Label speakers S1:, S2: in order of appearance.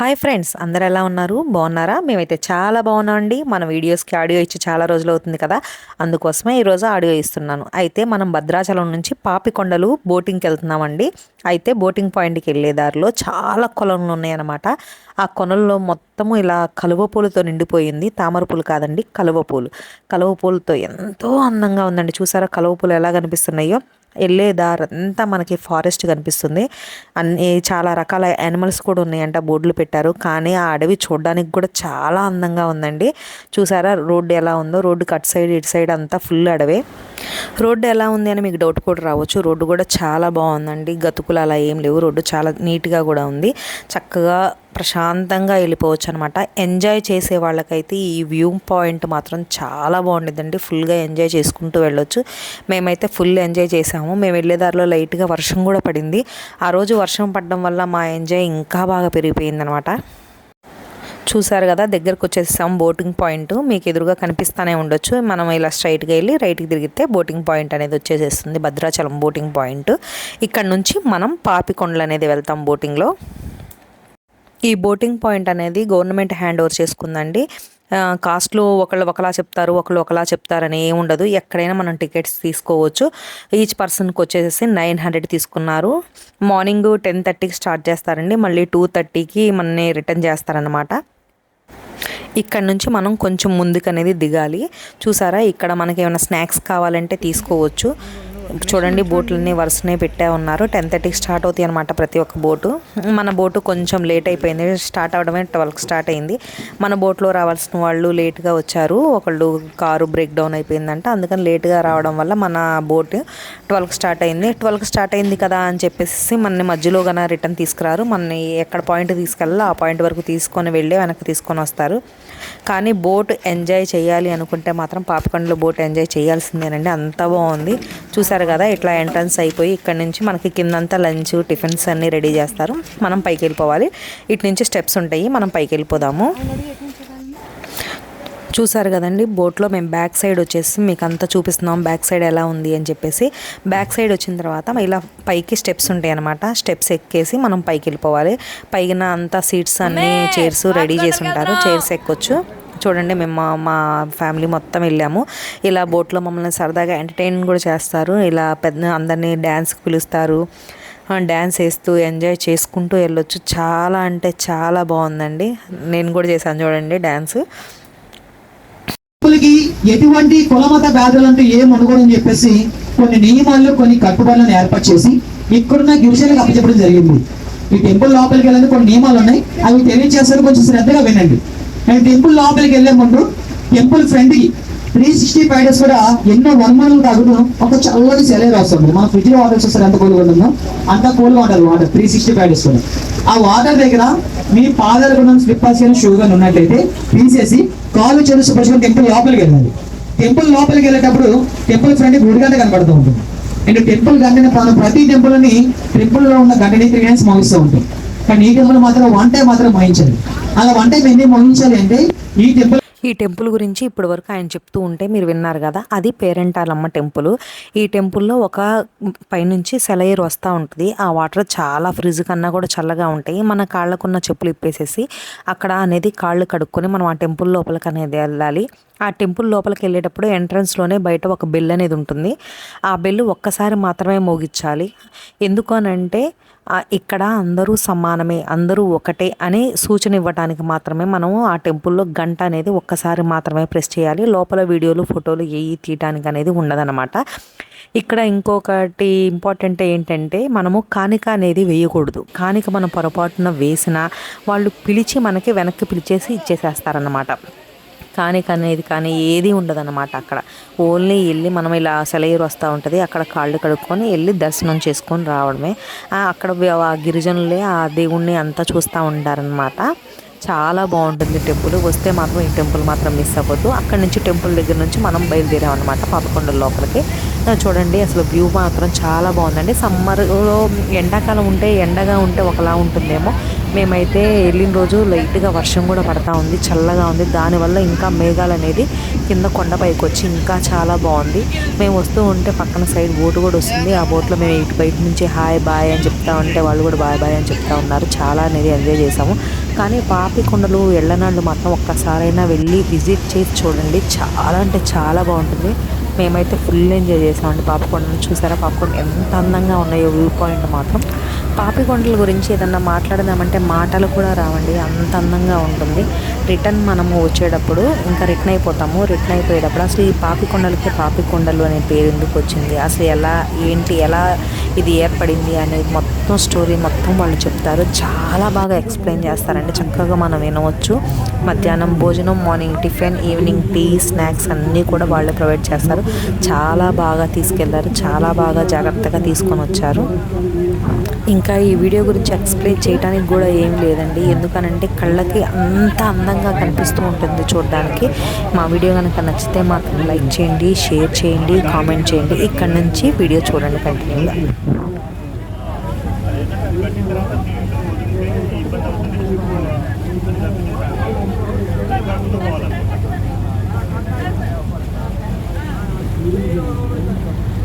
S1: Hi friends అందరు ఎలా ఉన్నారు? బాగున్నారా? మేమైతే చాలా బాగున్నామండి. మన వీడియోస్కి ఆడియో ఇచ్చి చాలా రోజులు అవుతుంది కదా? అందుకోసమే ఈరోజు ఆడియో ఇస్తున్నాను. అయితే మనం భద్రాచలం నుంచి పాపికొండలు బోటింగ్కి వెళ్తున్నామండి. అయితే బోటింగ్ పాయింట్కి వెళ్ళే దారిలో చాలా కొలనులు ఉన్నాయన్నమాట. ఆ కొనల్లో మొత్తము ఇలా కలువ పూలతో నిండిపోయింది. తామర పూలు కాదండి కలువ పూలు. కలువ పూలతో ఎంతో అందంగా ఉందండి. చూసారా? కలువ పూలు ఎలా కనిపిస్తున్నాయో? వెళ్ళే దారంతా మనకి ఫారెస్ట్ కనిపిస్తుంది. అన్ని చాలా రకాల యానిమల్స్ కూడా ఉన్నాయంట బోర్డులు పెట్టారు. కానీ ఆ అడవి చూడడానికి కూడా చాలా అందంగా ఉందండి. చూసారా రోడ్డు ఎలా ఉందో? రోడ్డు కట్ సైడ్ ఇటు సైడ్ అంతా ఫుల్ అడవే. రోడ్డు ఎలా ఉంది అని మీకు డౌట్ కూడా రావచ్చు. రోడ్డు కూడా చాలా బాగుందండి. గతుకులు అలా ఏం లేవు. రోడ్డు చాలా నీట్గా కూడా ఉంది. చక్కగా ప్రశాంతంగా వెళ్ళిపోవచ్చు అనమాట ఎంజాయ్ చేసే వాళ్ళకైతే ఈ వ్యూ పాయింట్ మాత్రం చాలా బాగుండేదండి ఫుల్గా ఎంజాయ్ చేసుకుంటూ వెళ్ళొచ్చు. మేమైతే ఫుల్ ఎంజాయ్ చేసాము. మేము వెళ్ళే దారిలో లైట్గా వర్షం కూడా పడింది. ఆ రోజు వర్షం పడడం వల్ల మా ఎంజాయ్ ఇంకా బాగా పెరిగిపోయిందనమాట. చూసారు కదా దగ్గరకు వచ్చేసాం బోటింగ్ పాయింట్. మీకు ఎదురుగా కనిపిస్తూనే ఉండొచ్చు. మనం ఇలా స్ట్రైట్గా వెళ్ళి రైట్కి తిరిగితే బోటింగ్ పాయింట్ అనేది వచ్చేసేస్తుంది. Bhadrachalam boating point. ఇక్కడ నుంచి మనం పాపికొండలు అనేది వెళ్తాం బోటింగ్లో. ఈ బోటింగ్ పాయింట్ అనేది గవర్నమెంట్ హ్యాండ్ ఓవర్ చేసుకుందండి. కాస్ట్లు ఒకళ్ళు ఒకలా చెప్తారు ఒకళ్ళు ఒకలా చెప్తారని ఏమి ఉండదు. ఎక్కడైనా మనం టికెట్స్ తీసుకోవచ్చు. ఈచ్ పర్సన్కి వచ్చేసి నైన్ హండ్రెడ్ తీసుకున్నారు. మార్నింగ్ టెన్ థర్టీకి స్టార్ట్ చేస్తారండి. మళ్ళీ టూ థర్టీకి మనని రిటర్న్ చేస్తారనమాట ఇక్కడ నుంచి మనం కొంచెం ముందుకు అనేది దిగాలి. చూసారా? ఇక్కడ మనకి ఏమైనా స్నాక్స్ కావాలంటే తీసుకోవచ్చు. చూడండి బోట్లన్నీ వరుసనే పెట్టే ఉన్నారు. టెన్ థర్టీకి స్టార్ట్ అవుతాయి అనమాట ప్రతి ఒక్క బోటు. మన బోటు కొంచెం లేట్ అయిపోయింది. స్టార్ట్ అవడమే ట్వెల్వ్కి స్టార్ట్ అయింది. మన బోట్లో రావాల్సిన వాళ్ళు లేట్గా వచ్చారు. ఒకళ్ళు కారు బ్రేక్ డౌన్ అయిపోయిందంట. అందుకని లేట్గా రావడం వల్ల మన బోట్ ట్వెల్వ్కి స్టార్ట్ అయింది. ట్వెల్వ్కి స్టార్ట్ అయింది కదా అని చెప్పేసి మనని మధ్యలో కన్నా రిటర్న్ తీసుకురారు. మనని ఎక్కడ పాయింట్ తీసుకెళ్ళాలో ఆ పాయింట్ వరకు తీసుకొని వెళ్ళి వెనక్కి తీసుకొని వస్తారు. కానీ బోట్ ఎంజాయ్ చేయాలి అనుకుంటే మాత్రం పాపకొండలో బోట్ ఎంజాయ్ చేయాల్సిందేనండి. అంత బాగుంది. చూసారు? కదా ఇట్లా ఎంట్రన్స్ అయిపోయి ఇక్కడ నుంచి మనకి కిందంతా లంచ్ టిఫిన్స్ అన్నీ రెడీ చేస్తారు. మనం పైకి వెళ్ళిపోవాలి. ఇటు నుంచి స్టెప్స్ ఉంటాయి. మనం పైకి వెళ్ళిపోదాము. చూసారు కదండి బోట్లో మేము బ్యాక్ సైడ్ వచ్చేసి మీకు అంతా చూపిస్తున్నాం బ్యాక్ సైడ్ ఎలా ఉంది అని చెప్పేసి. బ్యాక్ సైడ్ వచ్చిన తర్వాత ఇలా పైకి స్టెప్స్ ఉంటాయి అనమాట స్టెప్స్ ఎక్కేసి మనం పైకి వెళ్ళిపోవాలి. పైన అంతా సీట్స్ అన్ని చైర్స్ రెడీ చేసి ఉంటారు. చైర్స్ ఎక్కొచ్చు. చూడండి మేము మా మా ఫ్యామిలీ మొత్తం వెళ్ళాము. ఇలా బోట్లో మమ్మల్ని సరదాగా ఎంటర్టైన్ కూడా చేస్తారు. ఇలా పెద్ద అందరినీ డ్యాన్స్కి పిలుస్తారు. డ్యాన్స్ వేస్తూ ఎంజాయ్ చేసుకుంటూ వెళ్ళొచ్చు. చాలా అంటే చాలా బాగుందండి. నేను కూడా చేశాను చూడండి డ్యాన్స్
S2: ఎటువంటి కులమత వ్యాధులంటూ ఏం ఉండకూడదని చెప్పేసి కొన్ని నియమాలు కొన్ని కట్టుబడులను ఏర్పాటు చేసి ఇక్కడున్న గిరిజనులకు అప్పచెప్పడం జరిగింది. ఈ టెంపుల్ లోపలికి వెళ్ళాలని కొన్ని నియమాలు ఉన్నాయి. అవి తెలియజేస్తారు కొంచెం శ్రద్ధగా వినండి. అండ్ టెంపుల్ లోపలికి వెళ్ళే ముందు టెంపుల్ ఫ్రంట్కి త్రీ సిక్స్టీ ఫైవ్ డేస్ కూడా ఎన్నో వర్మలు తాగుతూ ఒక చల్లటి సెలవు వస్తుంది మన ఫ్రిడ్జ్ వాటర్ వస్తారు ఎంత కూల్గా ఉంటుందో? అంత కూల్గా ఉంటుంది water three sixty five days కూడా. ఆ వాటర్ దగ్గర మీ పాదాలు కూడా స్లిప్పర్స్ కానీ షూ కానీ ఉన్నట్లయితే తీసేసి కాలు చెడు శుభ్రచుకొని టెంపుల్ లోపలికి వెళ్ళాలి. టెంపుల్ లోపలికి వెళ్ళేటప్పుడు టెంపుల్ ఫ్రంట్ గుడి గంట కనబడుతూ ఉంటుంది. అండ్ టెంపుల్ గంటని మనం ప్రతి టెంపుల్ని టెంపుల్లో టెంపుల్లో ఉన్న గంటని త్రీ టైమ్స్ మోగిస్తూ ఉంటాం కానీ ఈ టెంపుల్ మాత్రం వన్ టైం మాత్రం మోహించాలి అలా వన్ టైం ఎన్ని మోహించాలి అంటే ఈ టెంపుల్
S1: ఈ టెంపుల్ గురించి ఇప్పటి వరకు ఆయన చెప్తూ ఉంటే మీరు విన్నారు కదా అది పేరెంటాలమ్మ టెంపుల్. ఈ టెంపుల్లో ఒక పైనుంచి సెలయర్ వస్తూ ఉంటుంది. ఆ వాటర్ చాలా ఫ్రిడ్జ్ కన్నా కూడా చల్లగా ఉంటాయి. మన కాళ్ళకున్న చెప్పులు ఇప్పేసేసి అక్కడ అనేది కాళ్ళు కడుక్కొని మనం ఆ టెంపుల్ లోపలికి అనేది వెళ్ళాలి. ఆ టెంపుల్ లోపలికి వెళ్ళేటప్పుడు ఎంట్రన్స్లోనే బయట ఒక బెల్ అనేది ఉంటుంది. ఆ బెల్ ఒక్కసారి మాత్రమే మోగించాలి. ఎందుకు అనంటే ఇక్కడ అందరూ సమానమే అందరూ ఒకటే అనే సూచన ఇవ్వడానికి మాత్రమే మనము ఆ టెంపుల్లో గంట అనేది ఒక్కసారి మాత్రమే ప్రెస్ చేయాలి. లోపల వీడియోలు ఫోటోలు ఏవి తీయటానికి అనేది ఉండదన్నమాట. ఇక్కడ ఇంకొకటి ఇంపార్టెంట్ ఏంటంటే మనము కానిక అనేది వేయకూడదు. కానిక మనం పొరపాటున వేసినా వాళ్ళు పిలిచి మనకి వెనక్కి పిలిచేసి కానీ కానీ ఇది కానీ ఏది ఉండదన్నమాట అక్కడ. ఓన్లీ వెళ్ళి మనం ఇలా సెలయేరు వస్తూ ఉంటుంది. అక్కడ కాళ్ళు కడుక్కొని వెళ్ళి దర్శనం చేసుకొని రావడమే. అక్కడ ఆ గిరిజనులే ఆ దేవుణ్ణి అంతా చూస్తూ ఉంటారనమాట చాలా బాగుంటుంది టెంపుల్. వస్తే మాత్రం ఈ టెంపుల్ మాత్రం మిస్ అవ్వద్దు. అక్కడ నుంచి టెంపుల్ దగ్గర నుంచి మనం బయలుదేరాం అనమాట పాపకొండ లోపలికి. చూడండి అసలు వ్యూ మాత్రం చాలా బాగుందండి. సమ్మర్లో ఎండాకాలం ఉంటే ఎండగా ఉంటే ఒకలా ఉంటుందేమో. మేమైతే వెళ్ళిన రోజు లైట్గా వర్షం కూడా పడతా ఉంది చల్లగా ఉంది. దానివల్ల ఇంకా మేఘాలు అనేది కింద కొండపైకి వచ్చి ఇంకా చాలా బాగుంది. మేము వస్తూ ఉంటే పక్కన సైడ్ బోటు కూడా వస్తుంది. ఆ బోట్లో మేము ఇటు బయట నుంచి హాయ్ బాయ్ అని చెప్తా ఉంటే వాళ్ళు కూడా బాయ్ బాయ్ అని చెప్తా ఉన్నారు. చాలా అనేది ఎంజాయ్ చేసాము. కానీ పాపికొండలు వెళ్ళనాళ్ళు మాత్రం ఒక్కసారైనా వెళ్ళి విజిట్ చేసి చూడండి. చాలా అంటే చాలా బాగుంటుంది. మేమైతే ఫుల్ ఎంజాయ్ చేసామండి పాపికొండలు చూసారా పాపికొండ ఎంత అందంగా ఉన్నాయో వ్యూ పాయింట్ మాత్రం. పాపికొండల గురించి ఏదన్నా మాట్లాడదామంటే మాటలు కూడా రావండి. అంత అందంగా ఉంటుంది. రిటర్న్ మనము వచ్చేటప్పుడు ఇంకా రిటర్న్ అయిపోతాము. రిటర్న్ అయిపోయేటప్పుడు అసలు ఈ పాపికొండలకి పాపికొండలు అనే పేరు ఎందుకు వచ్చింది? అసలు ఎలా ఏంటి ఎలా ఇది ఏర్పడింది అనేది మొత్తం స్టోరీ మొత్తం వాళ్ళు చెప్తారు. చాలా బాగా ఎక్స్ప్లెయిన్ చేస్తారండి. చక్కగా మనం వినవచ్చు. మధ్యాహ్నం భోజనం morning tiffin evening tea snacks అన్నీ కూడా వాళ్ళు ప్రొవైడ్ చేస్తారు. చాలా బాగా తీసుకెళ్ళారు. చాలా బాగా జాగ్రత్తగా తీసుకొని వచ్చారు. ఇంకా ఈ వీడియో గురించి ఎక్స్ప్లెయిన్ చేయడానికి కూడా ఏం లేదండి. ఎందుకనంటే కళ్ళకి అంత అందంగా కనిపిస్తూ ఉంటుంది చూడడానికి. మా వీడియో కనుక నచ్చితే మాత్రం లైక్ చేయండి షేర్ చేయండి కామెంట్ చేయండి. ఇక్కడ నుంచి వీడియో చూడండి కంటిన్యూగా.